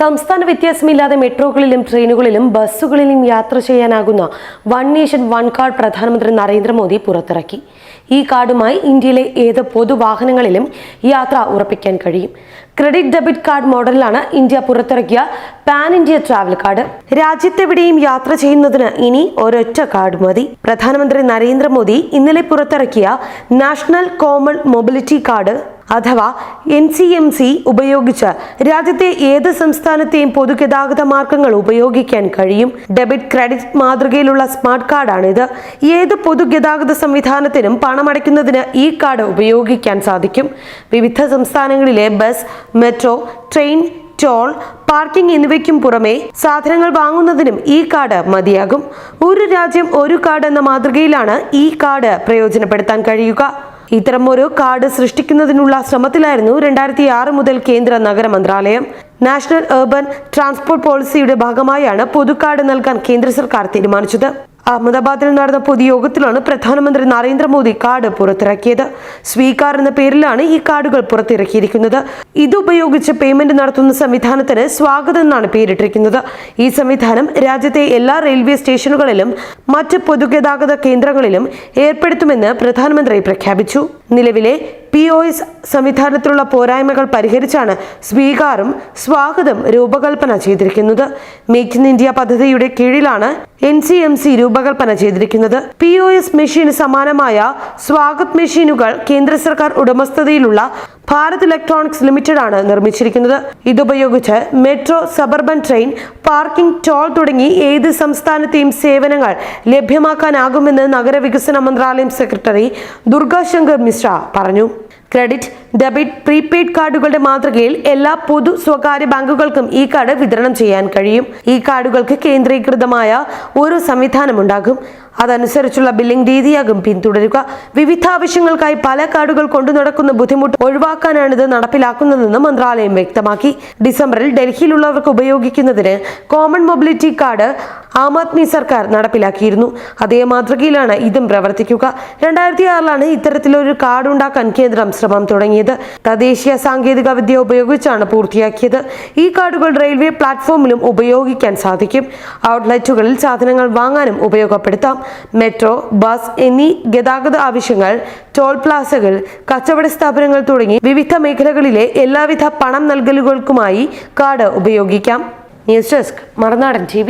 സംസ്ഥാന വ്യത്യാസമില്ലാതെ മെട്രോകളിലും ട്രെയിനുകളിലും ബസ്സുകളിലും യാത്ര ചെയ്യാനാകുന്ന വൺ നേഷൻ വൺ കാർഡ് പ്രധാനമന്ത്രി നരേന്ദ്രമോദി പുറത്തിറക്കി. ഈ കാർഡുമായി ഇന്ത്യയിലെ ഏത് പൊതുവാഹനങ്ങളിലും യാത്ര ഉറപ്പിക്കാൻ കഴിയും. ക്രെഡിറ്റ് ഡെബിറ്റ് കാർഡ് മോഡലിലാണ് ഇന്ത്യ പുറത്തിറക്കിയ പാൻ ഇന്ത്യ ട്രാവൽ കാർഡ് രാജ്യത്തെവിടെയും യാത്ര ചെയ്യുന്നതിന് ഇനി ഒരൊറ്റ കാർഡ് മതി. പ്രധാനമന്ത്രി നരേന്ദ്രമോദി ഇന്നലെ പുറത്തിറക്കിയ നാഷണൽ കോമൺ മൊബിലിറ്റി കാർഡ് അഥവാ എൻ സി എം സി ഉപയോഗിച്ച് രാജ്യത്തെ ഏത് സംസ്ഥാനത്തെയും പൊതുഗതാഗത മാർഗങ്ങൾ ഉപയോഗിക്കാൻ കഴിയും. ഡെബിറ്റ് ക്രെഡിറ്റ് മാതൃകയിലുള്ള സ്മാർട്ട് കാർഡാണിത് ഏത് പൊതുഗതാഗത സംവിധാനത്തിനും പണമടയ്ക്കുന്നതിന് ഈ കാർഡ് ഉപയോഗിക്കാൻ സാധിക്കും. വിവിധ സംസ്ഥാനങ്ങളിലെ bus metro train toll parking എന്നിവയ്ക്കും പുറമെ സാധനങ്ങൾ വാങ്ങുന്നതിനും ഈ കാർഡ് മതിയാകും. ഒരു രാജ്യം ഒരു കാർഡ് എന്ന മാതൃകയിലാണ് ഈ കാർഡ് പ്രയോജനപ്പെടുത്താൻ കഴിയുക. ഇത്തരം ഒരു കാർഡ് സൃഷ്ടിക്കുന്നതിനുള്ള ശ്രമത്തിലായിരുന്നു രണ്ടായിരത്തി ആറ് മുതൽ കേന്ദ്ര നഗര മന്ത്രാലയം. നാഷണൽ ഏർബൻ ട്രാൻസ്പോർട്ട് പോളിസിയുടെ ഭാഗമായാണ് പൊതു കാർഡ് നൽകാൻ കേന്ദ്ര സർക്കാർ തീരുമാനിച്ചത്. അഹമ്മദാബാദിൽ നടന്ന പൊതുയോഗത്തിലാണ് പ്രധാനമന്ത്രി നരേന്ദ്രമോദി കാർഡ് പുറത്തിറക്കിയത്. സ്വീകാർ എന്ന പേരിലാണ് ഈ കാർഡുകൾ പുറത്തിറക്കിയിരിക്കുന്നത്. ഇതുപയോഗിച്ച് പേയ്മെന്റ് നടത്തുന്ന സംവിധാനത്തിന് സ്വാഗതം എന്നാണ് പേരിട്ടിരിക്കുന്നത്. ഈ സംവിധാനം രാജ്യത്തെ എല്ലാ റെയിൽവേ സ്റ്റേഷനുകളിലും മറ്റ് പൊതുഗതാഗത കേന്ദ്രങ്ങളിലും ഏർപ്പെടുത്തുമെന്ന് പ്രധാനമന്ത്രി പ്രഖ്യാപിച്ചു. നിലവിലെ പി ഒ എസ് സംവിധാനത്തിലുള്ള പോരായ്മകൾ പരിഹരിച്ചാണ് സ്വീകാരം സ്വാഗതം രൂപകൽപ്പന ചെയ്തിരിക്കുന്നത്. മേക്ക് ഇൻ ഇന്ത്യ പദ്ധതിയുടെ കീഴിലാണ് എൻ സി എം സി രൂപകൽപ്പന ചെയ്തിരിക്കുന്നത്. പി ഒ എസ് മെഷീന് സമാനമായ സ്വാഗത് മെഷീനുകൾ കേന്ദ്ര സർക്കാർ ഉടമസ്ഥതയിലുള്ള ഭാരത് ഇലക്ട്രോണിക്സ് ലിമിറ്റഡ് ആണ് നിർമ്മിച്ചിരിക്കുന്നത്. ഇതുപയോഗിച്ച് metro suburban train parking toll തുടങ്ങി ഏത് സംസ്ഥാനത്തെയും സേവനങ്ങൾ ലഭ്യമാക്കാനാകുമെന്ന് നഗരവികസന മന്ത്രാലയം സെക്രട്ടറി ദുർഗാശങ്കർ മിശ്ര പറഞ്ഞു. ക്രെഡിറ്റ് ഡെബിറ്റ് പ്രീപെയ്ഡ് കാർഡുകളുടെ മാതൃകയിൽ എല്ലാ പൊതു സ്വകാര്യ ബാങ്കുകൾക്കും ഈ കാർഡ് വിതരണം ചെയ്യാൻ കഴിയും. ഈ കാർഡുകൾക്ക് കേന്ദ്രീകൃതമായ ഒരു സംവിധാനമുണ്ടാകും. അതനുസരിച്ചുള്ള ബില്ലിംഗ് രീതിയാകും പിന്തുടരുക. വിവിധ ആവശ്യങ്ങൾക്കായി പല കാർഡുകൾ കൊണ്ടു നടക്കുന്ന ബുദ്ധിമുട്ട് ഒഴിവാക്കാനാണ് ഇത് നടപ്പിലാക്കുന്നതെന്ന് മന്ത്രാലയം വ്യക്തമാക്കി. ഡിസംബറിൽ ഡൽഹിയിലുള്ളവർക്ക് ഉപയോഗിക്കുന്നതിന് common mobility card Aam Aadmi സർക്കാർ നടപ്പിലാക്കിയിരുന്നു. അതേ മാതൃകയിലാണ് ഇതും പ്രവർത്തിക്കുക. രണ്ടായിരത്തി ആറിലാണ് ഇത്തരത്തിലൊരു കാർഡ് ഉണ്ടാക്കാൻ കേന്ദ്രം ശ്രമം തുടങ്ങിയത്. തദ്ദേശീയ സാങ്കേതിക വിദ്യ ഉപയോഗിച്ചാണ് പൂർത്തിയാക്കിയത്. ഈ കാർഡുകൾ റെയിൽവേ പ്ലാറ്റ്ഫോമിലും ഉപയോഗിക്കാൻ സാധിക്കും. ഔട്ട്ലെറ്റുകളിൽ സാധനങ്ങൾ വാങ്ങാനും ഉപയോഗപ്പെടുത്താം. മെട്രോ ബസ് എന്നീ ഗതാഗത ആവശ്യങ്ങൾ ടോൾ പ്ലാസകൾ കച്ചവട സ്ഥാപനങ്ങൾ തുടങ്ങി വിവിധ മേഖലകളിലെ എല്ലാവിധ പണം നൽകലുകൾക്കുമായി കാർഡ് ഉപയോഗിക്കാം. News desk Marunadan T